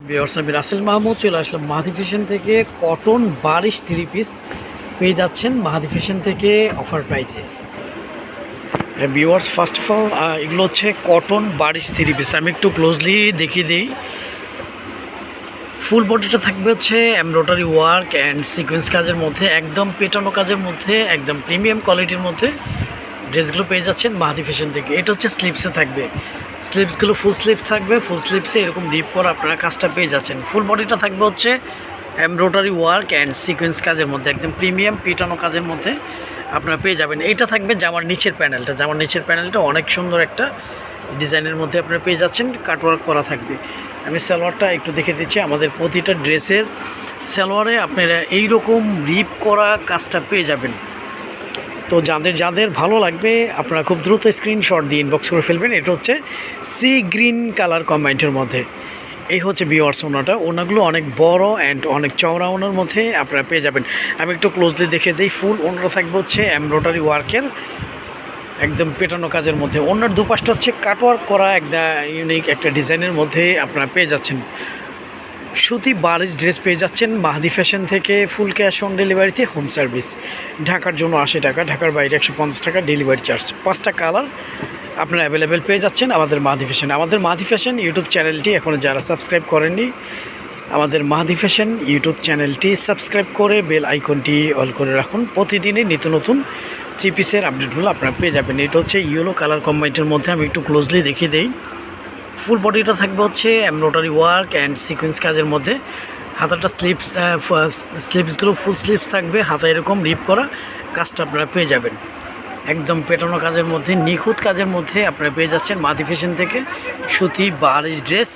বিয়ার্স আমি রাসেল মাহমুদ, চলে আসলাম মাহাদি ফ্যাশন থেকে। কটন বারিশ থ্রি পিস পেয়ে যাচ্ছেন মাহাদি ফ্যাশন থেকে অফার প্রাইজে বিওয়ার্স ফার্স্ট অফ অল এগুলো হচ্ছে কটন বারিশ থ্রি পিস আমি একটু ক্লোজলি দেখিয়ে দিই। ফুল বডিটা থাকবে হচ্ছে এমব্রয়ডারি ওয়ার্ক অ্যান্ড সিকোয়েন্স কাজের মধ্যে, একদম পেটানো কাজের মধ্যে, একদম প্রিমিয়াম কোয়ালিটির মধ্যে। ড্রেসগুলো পেয়ে যাচ্ছেন মাহাদি ফ্যাশন থেকে। এটা হচ্ছে স্লিপসে থাকবে। স্লিপসগুলো ফুল স্লিপ থাকবে ফুল স্লিপসে এরকম ডিপ করে আপনারা কাজটা পেয়ে যাচ্ছেন। ফুল বডিটা থাকবে হচ্ছে এমব্রয়ডারি ওয়ার্ক অ্যান্ড সিকোয়েন্স কাজের মধ্যে, একদম প্রিমিয়াম পিটানো কাজের মধ্যে আপনারা পেয়ে যাবেন। এটা থাকবে জামার নিচের প্যানেলটা জামার নিচের প্যানেলটা অনেক সুন্দর একটা ডিজাইনের মধ্যে আপনারা পেয়ে যাচ্ছেন কাটওয়ার্ক করা থাকবে। আমি সালোয়ারটা একটু দেখে দিচ্ছি, আমাদের প্রতিটা ড্রেসের সালোয়ারে আপনারা এইরকম রিপ করা কাজটা পেয়ে যাবেন। তো যাদের যাদের ভালো লাগবে, আপনারা খুব দ্রুত স্ক্রিনশট দিয়ে ইনবক্স করে ফেলবেন। এটা হচ্ছে সি গ্রিন কালার কম্বাইন্টের মধ্যে। এই হচ্ছে বিওয়ার্স ওনাটা। ওনাগুলো অনেক বড় অ্যান্ড অনেক চওড়া ওনার মধ্যে আপনারা পেয়ে যাবেন। আমি একটু ক্লোজলি দেখে দিই। ফুল ওনারা থাকবে হচ্ছে এমব্রয়ডারি ওয়ার্কের একদম পেটানো কাজের মধ্যে। অন্যার দুপাশটা হচ্ছে কাটওয়ার্ক করা একটা ইউনিক একটা ডিজাইনের মধ্যে আপনারা পেয়ে যাচ্ছেন। সুতি বারিশ ড্রেস পেয়ে যাচ্ছেন মাহাদি ফ্যাশন থেকে ফুল ক্যাশ অন ডেলিভারিতে হোম সার্ভিস। ঢাকার জন্য আশি টাকা, ঢাকার বাইরে একশো পঞ্চাশ টাকা, ডেলিভারি চার্জ। পাঁচটা কালার আপনারা অ্যাভেলেবেল পেয়ে যাচ্ছেন আমাদের মাহাদি ফ্যাশন। আমাদের মাহাদি ফ্যাশন ইউটিউব চ্যানেলটি এখনও যারা সাবস্ক্রাইব করেননি, আমাদের মাহাদি ফ্যাশন ইউটিউব চ্যানেলটি সাবস্ক্রাইব করে বেল আইকনটি অল করে রাখুন। প্রতিদিনই নিত্য নতুন চিপিসের আপডেটগুলো আপনারা পেয়ে যাবেন। এটা হচ্ছে ইয়েলো কালার কম্বাইন্টের মধ্যে আমি একটু ক্লোজলি দেখিয়ে দিই। ফুল বডিটা থাকবে হচ্ছে এমব্রয়ডারি ওয়ার্ক অ্যান্ড সিকোয়েন্স কাজের মধ্যে। হাতাটা স্লিপস স্লিপসগুলো ফুল স্লিপস থাকবে, হাতা এরকম রিপ করা কাজটা আপনারা পেয়ে যাবেন। একদম পেটানো কাজের মধ্যে, নিখুঁত কাজের মধ্যে আপনারা পেয়ে যাচ্ছেন মাদি ফ্যাশন থেকে সুতি বারিশ ড্রেস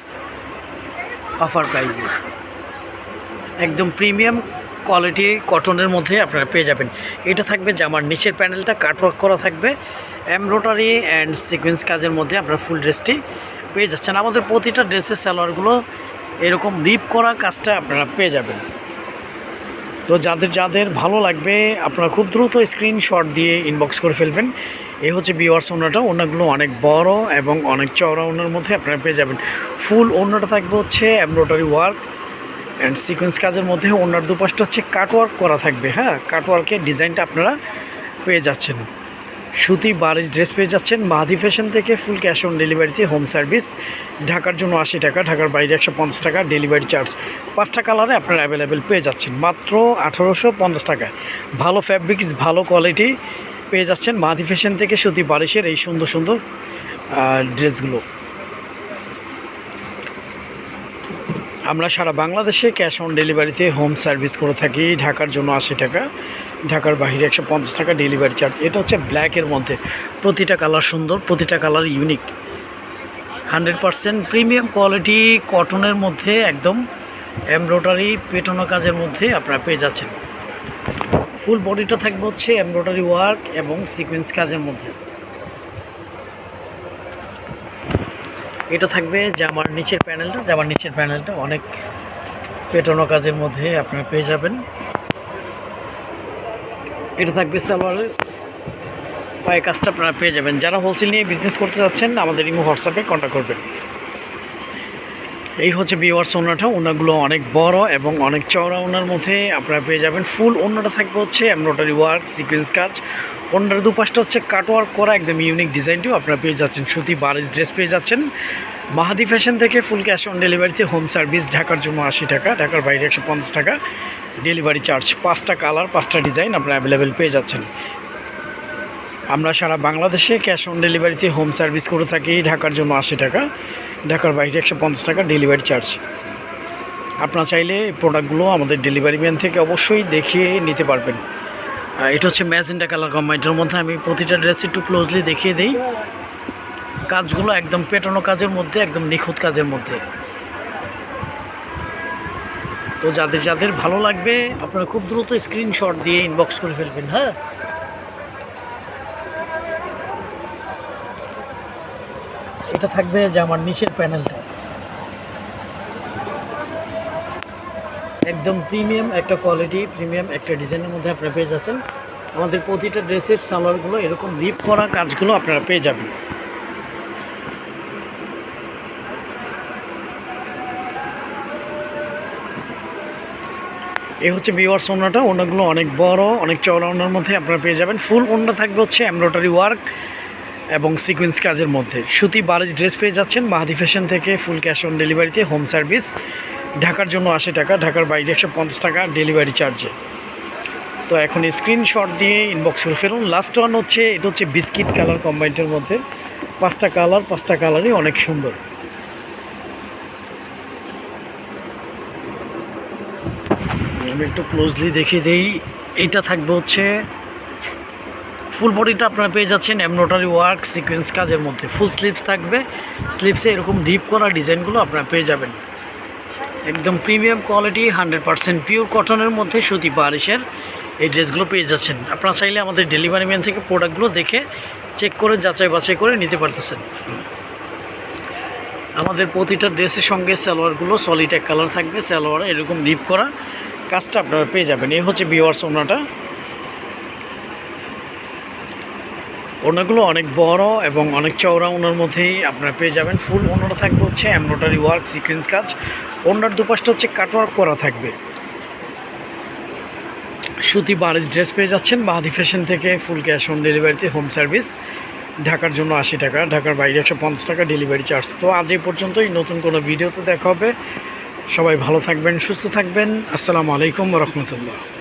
অফার প্রাইজে একদম প্রিমিয়াম কোয়ালিটি কটনের মধ্যে আপনারা পেয়ে যাবেন। এটা থাকবে জামার নিচের প্যানেলটা কাটওয়ার্ক করা থাকবে। এমব্রয়ডারি অ্যান্ড সিকোয়েন্স কাজের মধ্যে আপনারা ফুল ড্রেসটি পেয়ে যাচ্ছেন। আমাদের প্রতিটা ড্রেসের সালোয়ারগুলো এরকম রিপ করা কাজটা আপনারা পেয়ে যাবেন। তো যাদের যাদের ভালো লাগবে, আপনারা খুব দ্রুত স্ক্রিনশট দিয়ে ইনবক্স করে ফেলবেন। এই হচ্ছে বিওয়ার্স ওনাটা। ওনাগুলো অনেক বড় এবং অনেক চওড়া ওনার মধ্যে আপনারা পেয়ে যাবেন। ফুল ওনাটা থাকবে হচ্ছে এমব্রয়ডারি ওয়ার্ক অ্যান্ড সিকোয়েন্স কাজের মধ্যে। ওনার দুপাশটা হচ্ছে কাটওয়ার্ক করা থাকবে হ্যাঁ? কাটওয়ার্কের ডিজাইনটা আপনারা পেয়ে যাচ্ছেন। সুতি বারিশ ড্রেস পেয়ে যাচ্ছেন মাহাদি ফ্যাশন থেকে ফুল ক্যাশ অন ডেলিভারিতে হোম সার্ভিস। ঢাকার জন্য আশি টাকা, ঢাকার বাইরে একশো পঞ্চাশ টাকা, ডেলিভারি চার্জ। পাঁচটা কালারে আপনারা অ্যাভেলেবেল পেয়ে যাচ্ছেন। মাত্র আঠারোশো পঞ্চাশ টাকায়। ভালো ফ্যাব্রিক্স ভালো কোয়ালিটি পেয়ে যাচ্ছেন মাহাদি ফ্যাশন থেকে সুতি বারিশের এই সুন্দর সুন্দর ড্রেসগুলো। আমরা সারা বাংলাদেশে ক্যাশ অন ডেলিভারিতে হোম সার্ভিস করে থাকি। ঢাকার জন্য আশি টাকা। ঢাকার বাইরে একশো পঞ্চাশ টাকা ডেলিভারি চার্জ এটা হচ্ছে ব্ল্যাকের মধ্যে। প্রতিটা কালার সুন্দর, প্রতিটা colour unique hundred percent premium quality কটনের মধ্যে একদম এমব্রয়ডারি পেটানো কাজের মধ্যে আপনারা পেয়ে যাচ্ছেন। ফুল বডিটা থাকবে হচ্ছে এমব্রয়ডারি ওয়ার্ক এবং সিকোয়েন্স কাজের মধ্যে। এটা থাকবে জামার নিচের প্যানেলটা জামার নিচের প্যানেলটা অনেক পেটানো কাজের মধ্যে আপনারা পেয়ে যাবেন। এটা থাকবে সালোয়ারের পায়ে কাজটা আপনারা পেয়ে যাবেন। যারা হোলসেল নিয়ে বিজনেস করতে যাচ্ছেন আমাদের ইমো হোয়াটসঅ্যাপে কন্ট্যাক্ট করবেন। এই হচ্ছে বিওয়ার্স ওনাটা, ওনাগুলো অনেক বড় এবং অনেক চওড়া ওনার মধ্যে আপনারা পেয়ে যাবেন। ফুল ওনাটা থাকবে হচ্ছে এমব্রয়ডারি ওয়ার্ক সিকোয়েন্স কাজ। ওনার দুপাশটা হচ্ছে কাটওয়ার্ক করা, একদম ইউনিক ডিজাইনটিও আপনারা পেয়ে যাচ্ছেন। সুতি বারিশ ড্রেস পেয়ে যাচ্ছেন। মাহাদি ফ্যাশন থেকে ফুল ক্যাশ অন ডেলিভারিতে হোম সার্ভিস ঢাকার জন্য আশি টাকা, ঢাকার বাইরে একশো পঞ্চাশ টাকা। ডেলিভারি চার্জ পাঁচটা কালার পাঁচটা ডিজাইন আপনারা অ্যাভেলেবেল পেয়ে যাচ্ছেন। আমরা সারা বাংলাদেশে ক্যাশ অন ডেলিভারিতে হোম সার্ভিস করে থাকি, ঢাকার জন্য আশি টাকা। ঢাকার বাইরে একশো পঞ্চাশ টাকা ডেলিভারি চার্জ আপনারা চাইলে প্রোডাক্টগুলো আমাদের ডেলিভারি ম্যান থেকে অবশ্যই দেখিয়ে নিতে পারবেন। এটা হচ্ছে ম্যাজেন্টা কালার কম্বাইন্ডের মধ্যে আমি প্রতিটা ড্রেস একটু ক্লোজলি দেখিয়ে দিই। কাজগুলো একদম পেটানো কাজের মধ্যে, একদম নিখুঁত কাজের মধ্যে। তো যাদের যাদের ভালো লাগবে, আপনারা খুব দ্রুত স্ক্রিনশট দিয়ে ইনবক্স করে ফেলবেন হ্যাঁ? এটা থাকবে যে আমার নিচের প্যানেলটা। একদম প্রিমিয়াম একটা কোয়ালিটি, প্রিমিয়াম একটা ডিজাইনের মধ্যে আপনারা পেয়ে যাচ্ছেন। আমাদের প্রতিটা ড্রেসের সালোয়ারগুলো এরকম রিপ করা কাজগুলো আপনারা পেয়ে যাবেন। এই হচ্ছে বিওয়ার্স ওনাটা, ওনাগুলো অনেক বড়, অনেক চওড়া ওনার মধ্যে আপনারা পেয়ে যাবেন। ফুল ওনা থাকবে হচ্ছে এমব্রয়ডারি ওয়ার্ক এবং সিকোয়েন্স কাজের মধ্যে। সুতি বারিশ ড্রেস পেয়ে যাচ্ছেন মাহাদি ফ্যাশন থেকে ফুল ক্যাশ অন ডেলিভারিতে হোম সার্ভিস ঢাকার জন্য আশি টাকা, ঢাকার বাইরে একশো পঞ্চাশ টাকা ডেলিভারি চার্জে তো এখন স্ক্রিনশট দিয়ে ইনবক্স করে ফেলুন। লাস্ট ওয়ান হচ্ছে, এটা হচ্ছে বিস্কিট কালার কম্বাইন্ডের মধ্যে। পাঁচটা কালার পাঁচটা কালারই অনেক সুন্দর। আমি একটু ক্লোজলি দেখিয়ে দিই। এইটা থাকবে হচ্ছে ফুল বডিটা আপনারা পেয়ে যাচ্ছেন এমব্রয়ডারি ওয়ার্ক সিকোয়েন্স কাজের মধ্যে। ফুল স্লিপস থাকবে। স্লিপসে এরকম ডিপ করা ডিজাইনগুলো আপনারা পেয়ে যাবেন। একদম premium quality, hundred percent pure কটনের মধ্যে সুতি বারিশের এই ড্রেসগুলো পেয়ে যাচ্ছেন। আপনারা চাইলে আমাদের ডেলিভারি ম্যান থেকে প্রোডাক্টগুলো দেখে চেক করে, যাচাই বাছাই করে নিতে পারতেছেন। আমাদের প্রতিটা ড্রেসের সঙ্গে সালোয়ারগুলো সলিড এক কালার থাকবে। সালোয়ার এরকম ডিপ করা কাজটা আপনারা পেয়ে যাবেন। এই হচ্ছে বিওয়ার্স ওনাটা। ওনাগুলো অনেক বড় এবং অনেক চওড়া ওনার মধ্যেই আপনারা পেয়ে যাবেন। ফুল ওনাটা থাকবে হচ্ছে এমব্রয়ডারি ওয়ার্ক, সিকোয়েন্স কাজ। ওনার দুপাশটা হচ্ছে কাটওয়ার্ক করা থাকবে। সুতি বারিশ ড্রেস পেয়ে যাচ্ছেন। বাহাদি ফ্যাশন থেকে ফুল ক্যাশ অন ডেলিভারিতে হোম সার্ভিস। ঢাকার জন্য আশি টাকা, ঢাকার বাইরে একশো পঞ্চাশ টাকা ডেলিভারি চার্জ। তো আজ এই পর্যন্তই। নতুন কোনো ভিডিওতে দেখা হবে। সবাই ভালো থাকবেন, সুস্থ থাকবেন। আসসালামু আলাইকুম রহমতুল্লাহ।